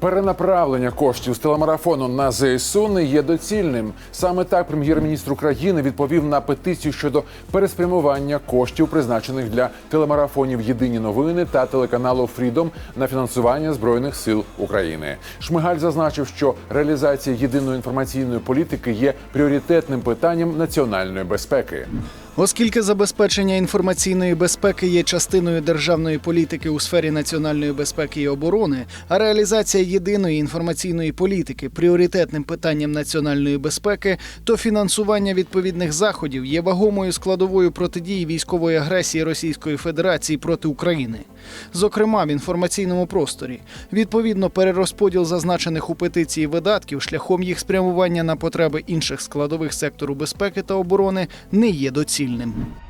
Перенаправлення коштів з телемарафону на ЗСУ не є доцільним. Саме так прем'єр-міністр України відповів на петицію щодо переспрямування коштів, призначених для телемарафонів Єдині новини та телеканалу Фрідом на фінансування збройних сил України. Шмигаль зазначив, що реалізація єдиної інформаційної політики є пріоритетним питанням національної безпеки. Оскільки забезпечення інформаційної безпеки є частиною державної політики у сфері національної безпеки і оборони, а реалізація єдиної інформаційної політики пріоритетним питанням національної безпеки, то фінансування відповідних заходів є вагомою складовою протидії військової агресії Російської Федерації проти України, зокрема в інформаційному просторі. Відповідно, перерозподіл зазначених у петиції видатків шляхом їх спрямування на потреби інших складових сектору безпеки та оборони не є доцільним. stillen.